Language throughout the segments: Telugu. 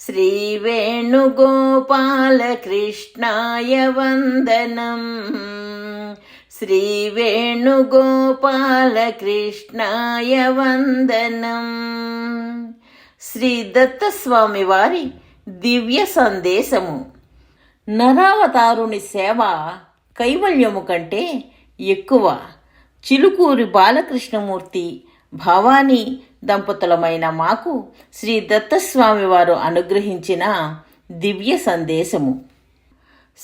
श्रीवेणुगोपालकृष्णाय वन्दनम् శ్రీవేణుగోపాలకృష్ణాయ వందనం శ్రీ దత్తస్వామి వారి దివ్య సందేశము నరావతారుని సేవ కైవల్యము కంటే ఎక్కువ చిలుకూరి బాలకృష్ణమూర్తి భవానీ దంపతులమైన మాకు శ్రీ దత్తస్వామి వారు అనుగ్రహించిన దివ్య సందేశము.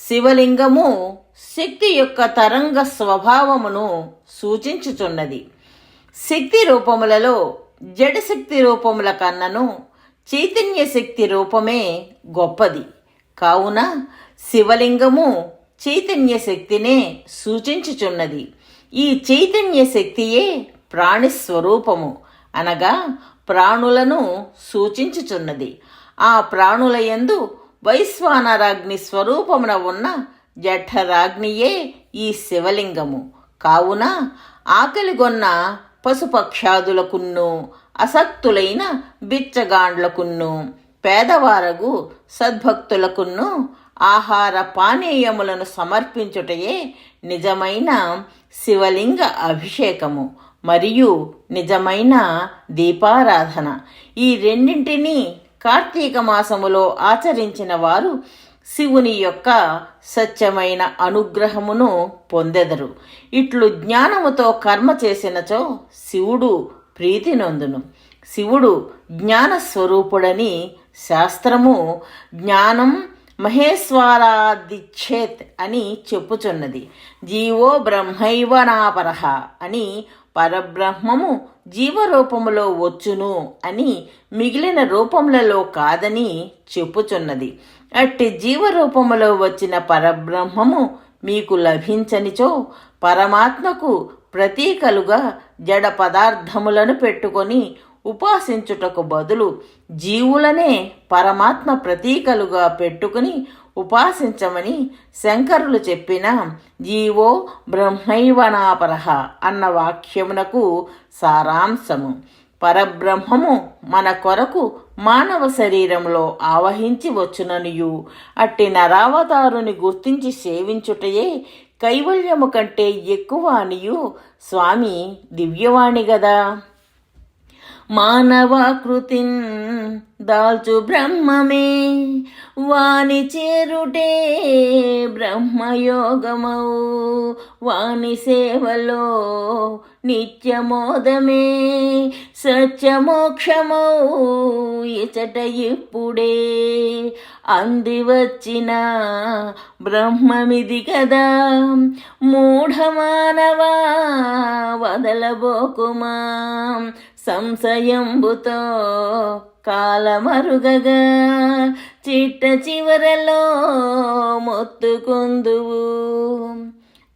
శివలింగము శక్తి యొక్క తరంగ స్వభావమును సూచించుచున్నది. శక్తి రూపములలో జడశక్తి రూపముల కన్నను చైతన్య శక్తి రూపమే గొప్పది. కావున శివలింగము చైతన్య శక్తినే సూచించుచున్నది. ఈ చైతన్య శక్తియే ప్రాణిస్వరూపము. అనగా ప్రాణులను సూచించుచున్నది. ఆ ప్రాణుల యందు వైశ్వానరాగ్ని స్వరూపమున ఉన్న జఠరాగ్నియే ఈ శివలింగము. కావున ఆకలిగొన్న పశుపక్షాదులకున్ను అసక్తులైన బిచ్చగాండ్లకున్ను పేదవారగు సద్భక్తులకున్ను ఆహార పానీయములను సమర్పించుటయే నిజమైన శివలింగ అభిషేకము. మరియు నిజమైన దీపారాధన. ఈ రెండింటినీ కార్తీక మాసములో ఆచరించిన వారు శివుని యొక్క సత్యమైన అనుగ్రహమును పొందెదరు. ఇట్లు జ్ఞానముతో కర్మ చేసినచో శివుడు ప్రీతి నొందును. శివుడు జ్ఞాన స్వరూపుడని శాస్త్రము జ్ఞానం మహేశ్వరాదిచ్ఛేత్ అని చెప్పుచున్నది. జీవో బ్రహ్మైవనాపరహ అని పరబ్రహ్మము జీవరూపములో వచ్చును అని మిగిలిన రూపములలో కాదని చెప్పుచున్నది. అట్టి జీవరూపములో వచ్చిన పరబ్రహ్మము మీకు లభించనిచో పరమాత్మకు ప్రతీకలుగా జడ పదార్థములను పెట్టుకొని ఉపాసించుటకు బదులు జీవులనే పరమాత్మ ప్రతీకలుగా పెట్టుకుని ఉపాసించమని శంకరులు చెప్పిన జీవో బ్రహ్మైవనాపరహ అన్న వాక్యమునకు సారాంశము. పరబ్రహ్మము మన కొరకు మానవ శరీరంలో ఆవహించి వచ్చుననియు. అట్టి నరావతారుని గుర్తించి సేవించుటయే కైవల్యము కంటే ఎక్కువ అనియు. స్వామి దివ్యవాణి గదా? మానవాకృతిన్ దాల్చు బ్రహ్మమే. వాని చేరుటే బ్రహ్మయోగమౌ. వాని సేవలో నిత్యమోదమే. సత్యమోక్షమౌ ఇచట ఇప్పుడే. అంది వచ్చిన బ్రహ్మమిది కదా. మూఢమానవా వదలబోకుమా. సంశయంబుతో కాలమరుగగా చిట్ట చివరలో మొత్తుకుందువు.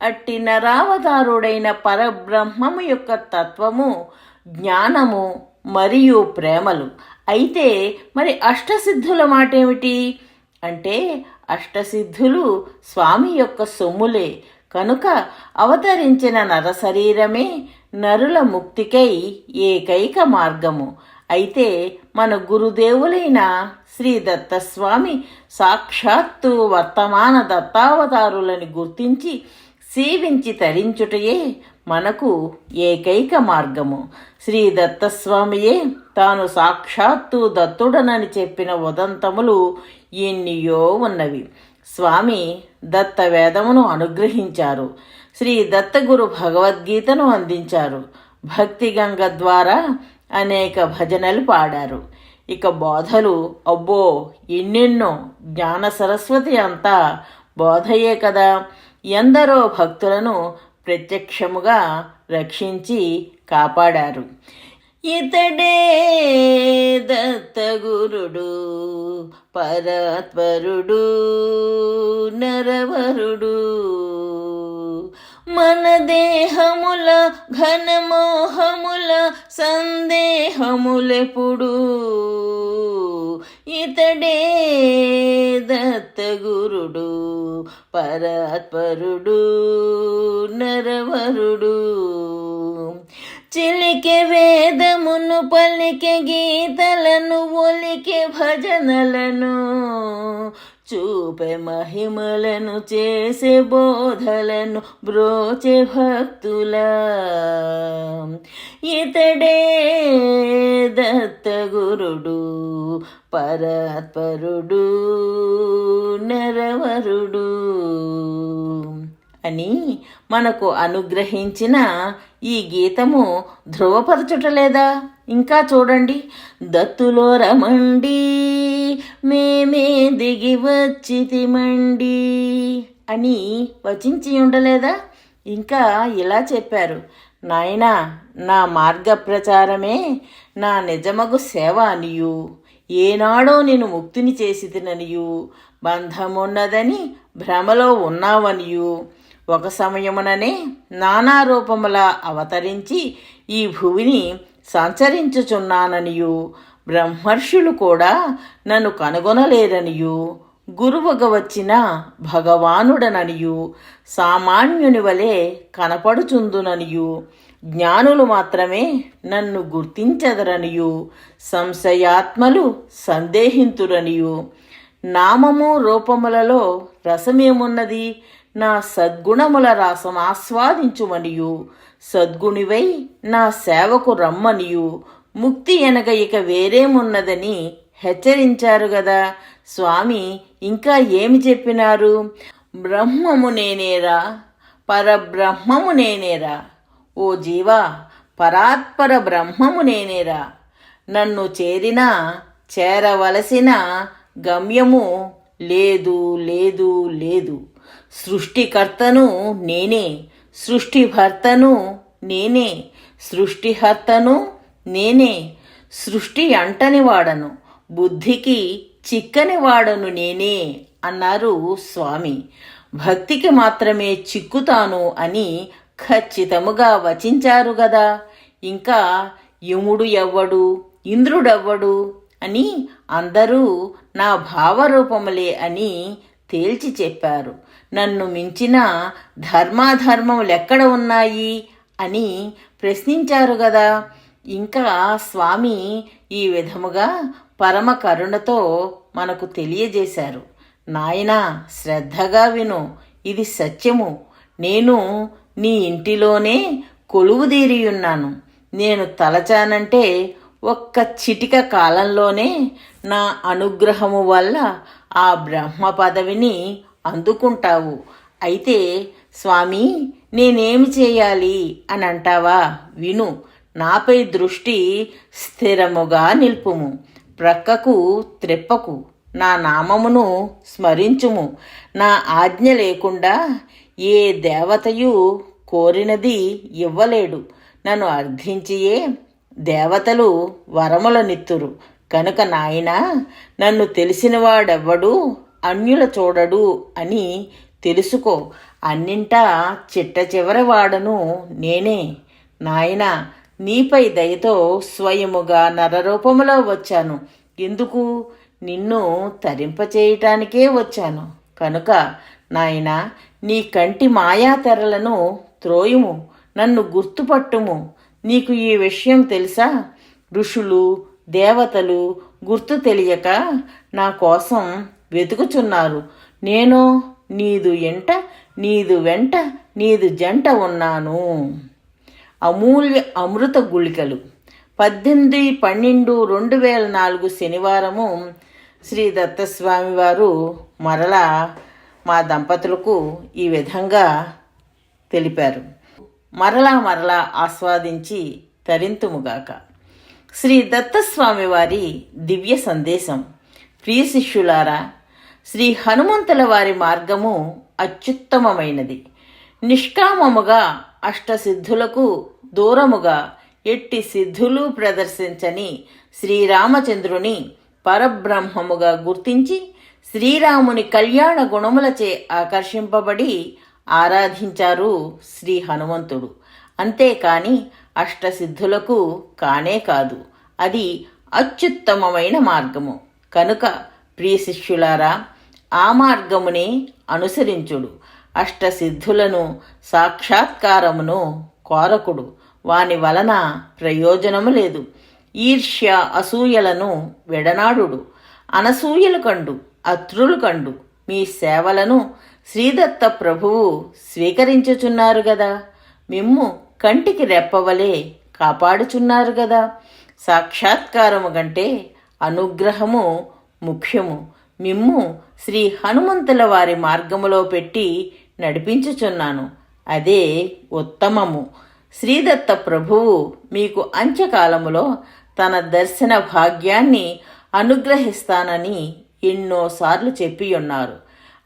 అట్టి నరావతారుడైన పరబ్రహ్మము యొక్క తత్వము జ్ఞానము మరియు ప్రేమలు. అయితే మరి అష్టసిద్ధుల మాట ఏమిటి అంటే అష్టసిద్ధులు స్వామి యొక్క సొమ్ములే. కనుక అవతరించిన నరశరీరమే నరుల ముక్తికై ఏకైక మార్గము. అయితే మన గురుదేవులైన శ్రీ దత్తస్వామి సాక్షాత్తు వర్తమాన దత్తావతారులని గుర్తించి సేవించి తరించుటయే మనకు ఏకైక మార్గము. శ్రీ దత్తస్వామియే తాను సాక్షాత్తు దత్తుడనని చెప్పిన ఉదంతములు ఎన్నియో ఉన్నవి. స్వామి దత్త వేదమును అనుగ్రహించారు. శ్రీ దత్తగురు భగవద్గీతను అందించారు. భక్తి గంగ ద్వారా అనేక భజనలు పాడారు. ఇక బోధలు అబ్బో ఎన్నెన్నో జ్ఞాన సరస్వతి అంతా బోధయే కదా. ఎందరో భక్తులను ప్రత్యక్షముగా రక్షించి కాపాడారు. ఇతడే దత్తగురుడు పరాత్పరుడు నరవరుడు. మన దేహముల ఘనమోహముల సందేహములెప్పుడు ఇతడే దత్తగురుడు పరాత్పరుడు నరవరుడు. చిలికె వేదమును పలికే గీతలను ఒలికే భజనలను చూపే మహిమలను చేసే బోధలను బ్రోచే భక్తుల. ఇతడే దత్తగురుడు పరాత్పరుడు నరవరుడు. అని మనకు అనుగ్రహించిన ఈ గీతము ధృవపరచుటలేదా ఇంకా చూడండి. దత్తులో రమండి మేమే దిగి వచ్చితిమండి అని వచించి ఉండలేదా? ఇంకా ఇలా చెప్పారు. నాయనా నా మార్గ ప్రచారమే నా నిజమగు సేవ అనియు ఏనాడో నేను ముక్తిని చేసి తిననియు బంధమున్నదని భ్రమలో ఉన్నావనియు. ఒక సమయముననే నానా రూపముల అవతరించి ఈ భువిని సంచరించుచున్నాననియు. బ్రహ్మర్షులు కూడా నన్ను కనుగొనలేరనియు గురువుగా వచ్చిన భగవానుడననియు. సామాన్యుని వలె కనపడుచుందుననియు. జ్ఞానులు మాత్రమే నన్ను గుర్తించదరనియు. సంశయాత్మలు సందేహింతురనియు. నామము రూపములలో రసమేమున్నది? నా సద్గుణముల రాసం ఆస్వాదించుమనియు. సద్గుణివై నా సేవకు రమ్మనియు. ముక్తి ఎనగ ఇక వేరేమున్నదని హెచ్చరించారు గదా. స్వామి ఇంకా ఏమి చెప్పినారు? బ్రహ్మము నేనేరా పరబ్రహ్మము నేనేరా. ఓ జీవా పరాత్పర బ్రహ్మము నేనేరా. నన్ను చేరినా చేరవలసిన గమ్యము లేదు లేదు లేదు. సృష్టికర్తను నేనే సృష్టిభర్తను నేనే సృష్టిహర్తను నేనే సృష్టి అంటని వాడను బుద్ధికి చిక్కని వాడను నేనే అన్నారు స్వామి. భక్తికి మాత్రమే చిక్కుతాను అని ఖచ్చితముగా వచించారు గదా. ఇంకా యముడు ఎవ్వడు ఇంద్రుడెవ్వడు అని అందరూ నా భావరూపములే అని తేల్చి చెప్పారు. నన్ను మించిన ధర్మాధర్మములెక్కడ ఉన్నాయి? అని ప్రశ్నించారు గదా. ఇంకా స్వామి ఈ విధముగా పరమ కరుణతో మనకు తెలియజేశారు. నాయనా శ్రద్ధగా విను. ఇది సత్యము. నేను నీ ఇంటిలోనే కొలువుదీరియున్నాను నేను తలచానంటే ఒక్క చిటిక కాలంలోనే నా అనుగ్రహము వల్ల ఆ బ్రహ్మ పదవిని అందుకుంటావు. అయితే స్వామి నేనేమి చేయాలి అని అంటావా విను నాపై దృష్టి స్థిరముగా నిల్పుము. ప్రక్కకు త్రెప్పకు నా నామమును స్మరించుము. నా ఆజ్ఞ లేకుండా ఏ దేవతయు కోరినది ఇవ్వలేడు. నన్ను అర్థించియే దేవతలు వరములనిత్తురు కనుక నాయనా నన్ను తెలిసినవాడెవ్వడూ అన్యుల చూడడు అని తెలుసుకో. అన్నింటా చిట్ట చివరి వాడను నేనే. నాయన నీపై దయతో స్వయముగా నరరూపములో వచ్చాను. ఎందుకు? నిన్ను తరింపచేయటానికే వచ్చాను. కనుక నాయనా నీ కంటి మాయాతెరలను త్రోయుము. నన్ను గుర్తుపట్టుము. నీకు ఈ విషయం తెలుసా? ఋషులు దేవతలు గుర్తు తెలియక నా కోసం వెతుకుచున్నారు. నేను నీదు ఎంట నీదు వెంట నీదు జంట ఉన్నాను. అమూల్య అమృత గుళికలు. పద్దెనిమిది పన్నెండు రెండు వేల నాలుగు శనివారము శ్రీ దత్తస్వామి వారు మరలా మా దంపతులకు ఈ విధంగా తెలిపారు. మరలా మరలా ఆస్వాదించి తరింతుముగాక. శ్రీ దత్తస్వామి వారి దివ్య సందేశం. ప్రియ శిష్యులారా శ్రీ హనుమంతుల వారి మార్గము అత్యుత్తమమైనది. నిష్కామముగా అష్టసిద్ధులకు దూరముగా ఎట్టి సిద్ధులు ప్రదర్శించని శ్రీరామచంద్రుని పరబ్రహ్మముగా గుర్తించి శ్రీరాముని కళ్యాణ గుణములచే ఆకర్షింపబడి ఆరాధించారు శ్రీ హనుమంతుడు. అంతేకాని అష్టసిద్ధులకు కానే కాదు. అది అత్యుత్తమమైన మార్గము. కనుక ప్రియ శిష్యులారా ఆ మార్గమునే అనుసరించుడు. అష్టసిద్ధులను సాక్షాత్కారమును కోరకుడు. వాని వలన ప్రయోజనము లేదు. ఈర్ష్య అసూయలను విడనాడుడు. అనసూయలు కండు అత్రులు కండు. మీ సేవలను శ్రీదత్త ప్రభువు స్వీకరించుచున్నారు గదా. మిమ్ము కంటికి రెప్పవలే కాపాడుచున్నారు గదా. సాక్షాత్కారము కంటే అనుగ్రహము ముఖ్యము. మిమ్ము శ్రీ హనుమంతుల వారి మార్గములో పెట్టి నడిపించుచున్నాను. అదే ఉత్తమము. శ్రీదత్త ప్రభువు మీకు అంత్యకాలములో తన దర్శన భాగ్యాన్ని అనుగ్రహిస్తానని ఎన్నోసార్లు చెప్పియున్నారు.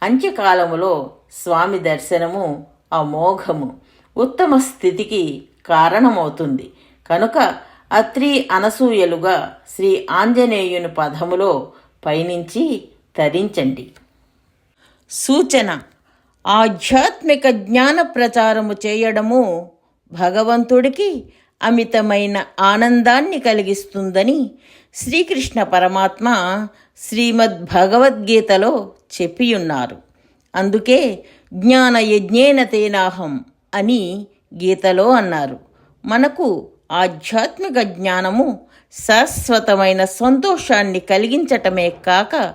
అంత్యకాలములో స్వామి దర్శనము అమోఘము. ఉత్తమ స్థితికి కారణమవుతుంది. కనుక అత్రి అనసూయలుగా శ్రీ ఆంజనేయుని పదములో పయనించి తరించండి సూచన ఆధ్యాత్మిక జ్ఞాన ప్రచారము చేయడము భగవంతుడికి అమితమైన ఆనందాన్ని కలిగిస్తుందని శ్రీకృష్ణ పరమాత్మ శ్రీమద్ భగవద్గీతలో చెప్పియున్నారు. అందుకే జ్ఞాన యజ్ఞేన తేనాహం అని గీతలో అన్నారు. మనకు ఆధ్యాత్మిక జ్ఞానము శాశ్వతమైన సంతోషాన్ని కలిగించటమే కాక